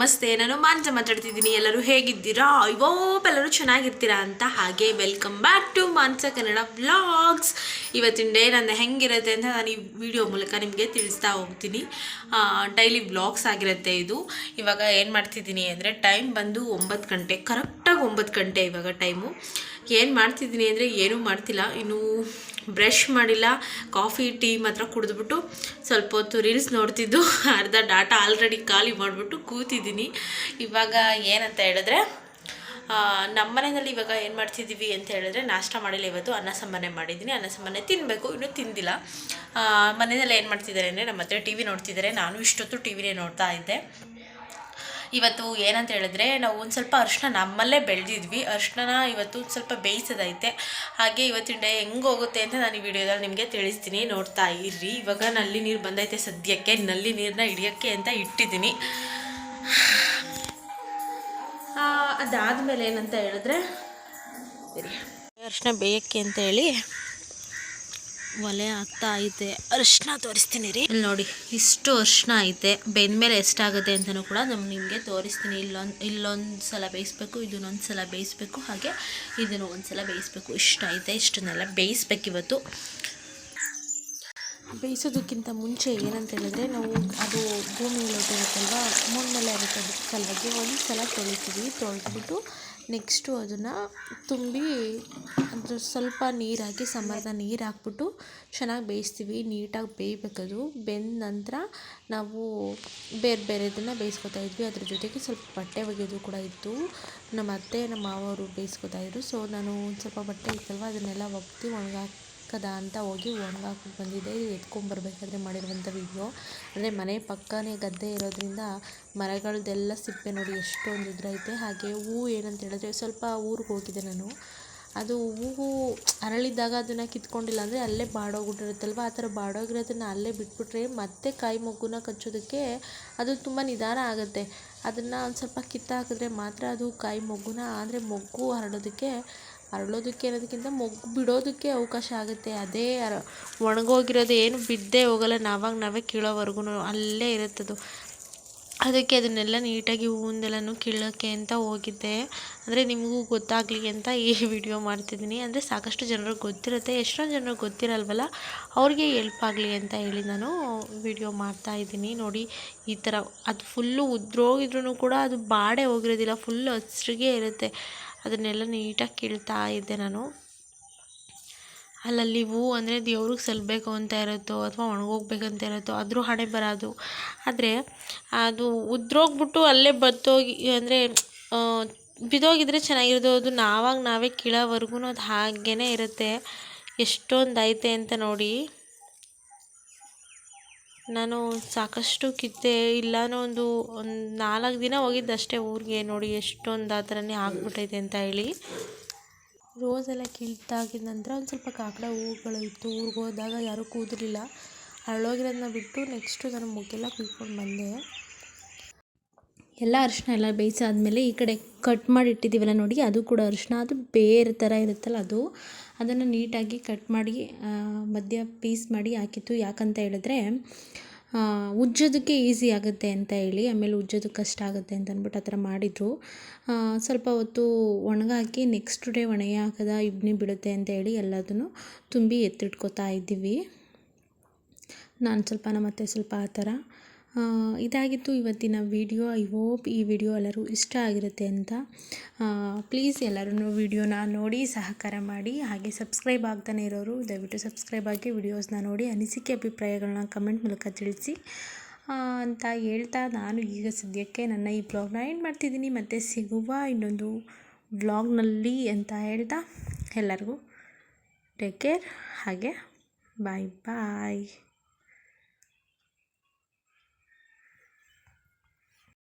ನಮಸ್ತೆ, ನಾನು ಮಾಂಜ ಮಾತಾಡ್ತಿದ್ದೀನಿ. ಎಲ್ಲರೂ ಹೇಗಿದ್ದೀರಾ? ಇವೋಪ್ ಎಲ್ಲರೂ ಚೆನ್ನಾಗಿರ್ತೀರಾ ಅಂತ ಹಾಗೆ welcome back to Manasa Kannada blogs ಇವತ್ತಿನ ಡೇ ನನ್ನ ಹೆಂಗಿರುತ್ತೆ ಅಂತ ನಾನು ಈ ವಿಡಿಯೋ ಮೂಲಕ ನಿಮಗೆ ತಿಳಿಸ್ತಾ ಹೋಗ್ತೀನಿ. ಡೈಲಿ ಬ್ಲಾಗ್ಸ್ ಆಗಿರುತ್ತೆ ಇದು. ಇವಾಗ ಏನು ಮಾಡ್ತಿದ್ದೀನಿ ಅಂದರೆ ಟೈಮ್ ಬಂದು ಒಂಬತ್ತು ಗಂಟೆ ಕರೆಕ್ಟಾಗಿ ಒಂಬತ್ತು ಗಂಟೆ ಇವಾಗ ಟೈಮು ಏನು ಮಾಡ್ತಿದ್ದೀನಿ ಅಂದರೆ ಏನೂ ಮಾಡ್ತಿಲ್ಲ. ಇನ್ನು ಬ್ರಷ್ ಮಾಡಿಲ್ಲ, ಕಾಫಿ, ಟೀ ಮಾತ್ರ ಕುಡಿದ್ಬಿಟ್ಟು ಸ್ವಲ್ಪ ಹೊತ್ತು ರೀಲ್ಸ್ ನೋಡ್ತಿದ್ದು. ಅರ್ಧ ಡಾಟಾ ಆಲ್ರೆಡಿ ಖಾಲಿ ಮಾಡಿಬಿಟ್ಟು ಕೂತಿದ್ದೀನಿ. ಇವಾಗ ಏನಂತ ಹೇಳಿದ್ರೆ ನಮ್ಮ ಮನೆಯಲ್ಲಿ ಇವಾಗ ಏನು ಮಾಡ್ತಿದ್ದೀವಿ ಅಂತ ಹೇಳಿದ್ರೆ, ನಾಷ್ಟ ಮಾಡಿಲ್ಲ ಇವತ್ತು, ಅನ್ನ ಸಾಂಬಾರೇ ಮಾಡಿದ್ದೀನಿ. ಅನ್ನ ತಿನ್ನಬೇಕು ಇನ್ನೂ ತಿಂದಿಲ್ಲ. ಮನೆಯಲ್ಲಿ ಏನು ಮಾಡ್ತಿದ್ದಾರೆ ಅಂದರೆ, ನಮ್ಮ ಹತ್ರ ಟಿ ವಿ ನೋಡ್ತಿದ್ದಾರೆ. ನಾನು ಇಷ್ಟೊತ್ತು ಟಿ ವಿನೇ ನೋಡ್ತಾ ಇದ್ದೆ. ಇವತ್ತು ಏನಂತ ಹೇಳಿದ್ರೆ, ನಾವು ಒಂದು ಸ್ವಲ್ಪ ಅರಿಶಿನ ನಮ್ಮಲ್ಲೇ ಬೆಳೆದಿದ್ವಿ. ಅರ್ಶಿನ ಇವತ್ತು ಒಂದು ಸ್ವಲ್ಪ ಬೇಯಿಸೋದೈತೆ. ಹಾಗೆ ಇವತ್ತಿನ ಡೇ ಹೆಂಗೆ ಹೋಗುತ್ತೆ ಅಂತ ನಾನು ಈ ವಿಡಿಯೋದಲ್ಲಿ ನಿಮಗೆ ತಿಳಿಸ್ತೀನಿ. ನೋಡ್ತಾ ಇರ್ರಿ. ಇವಾಗ ನಲ್ಲಿ ನೀರು ಬಂದೈತೆ ಸದ್ಯಕ್ಕೆ. ನಲ್ಲಿ ನೀರನ್ನ ಹಿಡಿಯೋಕ್ಕೆ ಅಂತ ಇಟ್ಟಿದ್ದೀನಿ. ಅದಾದಮೇಲೆ ಏನಂತ ಹೇಳಿದ್ರೆ ಅರಿಶಿನ ಬೇಯಕ್ಕೆ ಅಂತ ಹೇಳಿ ಒಲೆ ಆಗ್ತಾ ಐತೆ. ಅರಿಶಿನ ತೋರಿಸ್ತೀನಿ ರೀ. ಇಲ್ಲಿ ನೋಡಿ, ಇಷ್ಟು ಅರಿಶಿನ ಐತೆ. ಬೆಂದ್ಮೇಲೆ ಎಷ್ಟಾಗುತ್ತೆ ಅಂತಲೂ ಕೂಡ ನಾನು ನಿಮಗೆ ತೋರಿಸ್ತೀನಿ. ಇಲ್ಲೊಂದು ಇಲ್ಲೊಂದು ಸಲ ಬೇಯಿಸ್ಬೇಕು ಇದನ್ನೊಂದು ಸಲ ಬೇಯಿಸ್ಬೇಕು. ಹಾಗೆ ಇದನ್ನು ಒಂದು ಸಲ ಬೇಯಿಸ್ಬೇಕು. ಇಷ್ಟು ಐತೆ, ಇಷ್ಟನ್ನೆಲ್ಲ ಬೇಯಿಸ್ಬೇಕು ಇವತ್ತು. ಬೇಯಿಸೋದಕ್ಕಿಂತ ಮುಂಚೆ ಏನಂತ ಹೇಳಿದ್ರೆ, ನಾವು ಅದು ಭೂಮಿ ಇರುತ್ತಲ್ವ ಮಣ್ಣೆಲ್ಲ ಇರುತ್ತೆ ಅದಕ್ಕೆ ಸಲುವಾಗಿ ಒಂದು ಸಲ ತೊಳಿತೀವಿ. ತೊಳೆದ್ಬಿಟ್ಟು ನೆಕ್ಸ್ಟು ಅದನ್ನು ತುಂಬಿ ಅದ್ರ ಸ್ವಲ್ಪ ನೀರಾಕಿ ಸಮರ್ದ ನೀರು ಹಾಕ್ಬಿಟ್ಟು ಚೆನ್ನಾಗಿ ಬೇಯಿಸ್ತೀವಿ. ನೀಟಾಗಿ ಬೇಯಬೇಕದು. ಬೆಂದ ನಂತರ ನಾವು ಬೇರೆ ಬೇರೆದನ್ನು ಬೇಯಿಸ್ಕೊತಾ ಇದ್ವಿ. ಅದ್ರ ಜೊತೆಗೆ ಸ್ವಲ್ಪ ಬಟ್ಟೆ ಒಗೆಯೋದು ಕೂಡ ಇತ್ತು. ನಮ್ಮ ಅತ್ತೆ ನಮ್ಮ ಮಾವರು ಬೇಯಿಸ್ಕೊತಾ ಇದ್ರು. ಸೊ, ನಾನು ಒಂದು ಸ್ವಲ್ಪ ಬಟ್ಟೆ ಇತ್ತಲ್ವ ಅದನ್ನೆಲ್ಲ ಒಗ್ದು ಒಣಗಾಕದ ಅಂತ ಹೋಗಿ ಒಣಗಾಕಿ ಬಂದಿದ್ದೆ. ಇದು ಎತ್ಕೊಂಬರ್ಬೇಕಾದ್ರೆ ಮಾಡಿರುವಂಥ ವಿಡಿಯೋ ಅಂದರೆ ಮನೆ ಪಕ್ಕನೇ ಗದ್ದೆ ಇರೋದ್ರಿಂದ ಮರಗಳದ್ದೆಲ್ಲ ಸಿಪ್ಪೆ ನೋಡಿ ಎಷ್ಟೊಂದು ಇದ್ರೈತೆ. ಹಾಗೆ ಹೂವು ಏನಂತ ಹೇಳಿದ್ರೆ ಸ್ವಲ್ಪ ಊರಿಗೆ ಹೋಗಿದ್ದೆ ನಾನು. ಅದು ಹೂವು ಅರಳಿದ್ದಾಗ ಅದನ್ನು ಕಿತ್ಕೊಂಡಿಲ್ಲ ಅಂದರೆ ಅಲ್ಲೇ ಬಾಡೋಗ್ಬಿಟ್ಟಿರುತ್ತಲ್ವ? ಆ ಥರ ಬಾಡೋಗಿರೋದನ್ನು ಅಲ್ಲೇ ಬಿಟ್ಬಿಟ್ರೆ ಮತ್ತೆ ಕಾಯಿ ಮೊಗ್ಗುನ ಕಚ್ಚೋದಕ್ಕೆ ಅದು ತುಂಬ ನಿಧಾನ ಆಗುತ್ತೆ. ಅದನ್ನು ಒಂದು ಸ್ವಲ್ಪ ಕಿತ್ತಾಕಿದ್ರೆ ಮಾತ್ರ ಅದು ಕಾಯಿ ಮೊಗ್ಗುನ ಅಂದರೆ ಮೊಗ್ಗು ಹರಡೋದಕ್ಕೆ ಅರಳೋದಕ್ಕೆ ಅನ್ನೋದಕ್ಕಿಂತ ಮೊಗ್ಗು ಬಿಡೋದಕ್ಕೆ ಅವಕಾಶ ಆಗುತ್ತೆ. ಅದೇ ಅರ ಒಣಗೋಗಿರೋದು ಏನು ಬಿದ್ದೇ ಹೋಗಲ್ಲ. ನಾವಾಗ ನಾವೇ ಕೀಳೋವರೆಗೂ ಅಲ್ಲೇ ಇರುತ್ತದು ಅದಕ್ಕೆ ಅದನ್ನೆಲ್ಲ ನೀಟಾಗಿ ಹೂವಿಂದೆಲ್ಲನೂ ಕೀಳೋಕ್ಕೆ ಅಂತ ಹೋಗಿದ್ದೆ. ಅಂದರೆ ನಿಮಗೂ ಗೊತ್ತಾಗಲಿ ಅಂತ ಈ ವಿಡಿಯೋ ಮಾಡ್ತಿದ್ದೀನಿ. ಅಂದರೆ ಸಾಕಷ್ಟು ಜನರಿಗೆ ಗೊತ್ತಿರುತ್ತೆ. ಎಷ್ಟೊಂದು ಜನರಿಗೆ ಗೊತ್ತಿರಲ್ವಲ್ಲ? ಅವ್ರಿಗೆ ಎಲ್ಪ್ ಆಗಲಿ ಅಂತ ಹೇಳಿ ನಾನು ವಿಡಿಯೋ ಮಾಡ್ತಾ ಇದ್ದೀನಿ. ನೋಡಿ, ಈ ಥರ ಅದು ಫುಲ್ಲು ಉದ್ರೋಗಿದ್ರೂ ಕೂಡ ಅದು ಬಾಡೇ ಹೋಗಿರೋದಿಲ್ಲ. ಫುಲ್ಲು ಹಸ್ರಿಗೆ ಇರುತ್ತೆ. ಅದನ್ನೆಲ್ಲ ನೀಟಾಗಿ ಕೀಳ್ತಾ ಇದ್ದೆ ನಾನು. ಅಲ್ಲಲ್ಲಿ ಹೂವು ಅಂದರೆ ದೇವ್ರಿಗೆ ಸಲ್ಲಬೇಕು ಅಂತ ಇರುತ್ತೋ ಅಥವಾ ಒಣಗೋಗ್ಬೇಕಂತ ಇರುತ್ತೋ ಆದರೂ ಹಣೆ ಬರೋದು. ಆದರೆ ಅದು ಉದ್ರೋಗ್ಬಿಟ್ಟು ಅಲ್ಲೇ ಬತ್ತೋಗಿ ಅಂದರೆ ಬಿದ್ದೋಗಿದ್ರೆ ಚೆನ್ನಾಗಿರೋದು. ಅದು ನಾವಾಗ ನಾವೇ ಕೀಳೋವರೆಗೂ ಅದು ಹಾಗೇ ಇರುತ್ತೆ. ಎಷ್ಟೊಂದು ಐತೆ ಅಂತ ನೋಡಿ. ನಾನು ಸಾಕಷ್ಟು ಕಿತ್ತೆ ಇಲ್ಲಾನೋ ಒಂದು ಒಂದು ನಾಲ್ಕು ದಿನ ಹೋಗಿದ್ದಷ್ಟೇ ಊರಿಗೆ. ನೋಡಿ, ಎಷ್ಟೊಂದು ಆ ಥರನೇ ಆಗ್ಬಿಟ್ಟೈತೆ ಅಂತ ಹೇಳಿ. ರೋಸ್ ಎಲ್ಲ ಕೀಳ್ತಾಗಿದ ನಂತರ ಒಂದು ಸ್ವಲ್ಪ ಕಾಕಡ ಹೂಗಳು ಇತ್ತು. ಊರಿಗೆ ಹೋದಾಗ ಯಾರೂ ಕೂದಲಿಲ್ಲ ಅರಳೋಗಿರೋದನ್ನ ಬಿಟ್ಟು ನೆಕ್ಸ್ಟು ನಾನು ಮುಗ್ಗೆಲ್ಲ ಕುಯ್ಕೊಂಡು ಬಂದೆ. ಎಲ್ಲ ಅರಿಶಿನ ಎಲ್ಲ ಬೇಯಿಸಾದ್ಮೇಲೆ ಈ ಕಡೆ ಕಟ್ ಮಾಡಿ ಇಟ್ಟಿದ್ದೀವಲ್ಲ ನೋಡಿ, ಅದು ಕೂಡ ಅರಿಶಿನ ಅದು ಬೇರೆ ಥರ ಇರುತ್ತಲ್ಲ ಅದು. ಅದನ್ನು ನೀಟಾಗಿ ಕಟ್ ಮಾಡಿ ಮಧ್ಯ ಪೀಸ್ ಮಾಡಿ ಹಾಕಿತ್ತು. ಯಾಕಂತ ಹೇಳಿದ್ರೆ ಉಜ್ಜೋದಕ್ಕೆ ಈಸಿ ಆಗುತ್ತೆ ಅಂತ ಹೇಳಿ, ಆಮೇಲೆ ಉಜ್ಜೋದಕ್ಕೆ ಕಷ್ಟ ಆಗುತ್ತೆ ಅಂತ ಅಂದ್ಬಿಟ್ಟು ಆ ಥರ ಮಾಡಿದರು. ಸ್ವಲ್ಪ ಹೊತ್ತು ಒಣಗಾಕಿ ನೆಕ್ಸ್ಟ್ ಡೇ ಒಣಗಿ ಹಾಕದ ಇಬ್ನಿ ಬೀಳುತ್ತೆ ಅಂತ ಹೇಳಿ ಎಲ್ಲದನ್ನು ತುಂಬಿ ಎತ್ತಿಟ್ಕೋತಾ ಇದ್ದೀವಿ. ನಾನು ಸ್ವಲ್ಪ ನಮ್ಮ ಅತ್ತೆ ಸ್ವಲ್ಪ ಆ ಥರ ಇದಾಗಿತ್ತು ಇವತ್ತಿನ ವಿಡಿಯೋ. ಐ ಹೋಪ್ ಈ ವಿಡಿಯೋ ಎಲ್ಲರೂ ಇಷ್ಟ ಆಗಿರುತ್ತೆ ಅಂತ. ಪ್ಲೀಸ್ ಎಲ್ಲರೂ ವಿಡಿಯೋನ ನೋಡಿ, ಸಹಕಾರ ಮಾಡಿ, ಹಾಗೆ ಸಬ್ಸ್ಕ್ರೈಬ್ ಆಗ್ತಾನೆ ಇರೋರು, ದಯವಿಟ್ಟು ಸಬ್ಸ್ಕ್ರೈಬ್ ಆಗಿ ವಿಡಿಯೋಸ್ನ ನೋಡಿ, ಅನಿಸಿಕೆ ಅಭಿಪ್ರಾಯಗಳನ್ನ ಕಮೆಂಟ್ ಮೂಲಕ ತಿಳಿಸಿ. ಅಂತ ಹೇಳ್ತಾ ನಾನು ಈಗ ಸದ್ಯಕ್ಕೆ ನನ್ನ ಈ ಬ್ಲಾಗ್ನ ಎಂಡ್ ಮಾಡ್ತಿದ್ದೀನಿ. ಮತ್ತು ಸಿಗುವ ಇನ್ನೊಂದು ಬ್ಲಾಗ್ನಲ್ಲಿ ಅಂತ ಹೇಳ್ತಾ ಎಲ್ಲರಿಗೂ ಟೇಕ್ ಕೇರ್ ಹಾಗೆ ಬಾಯ್ ಬಾಯ್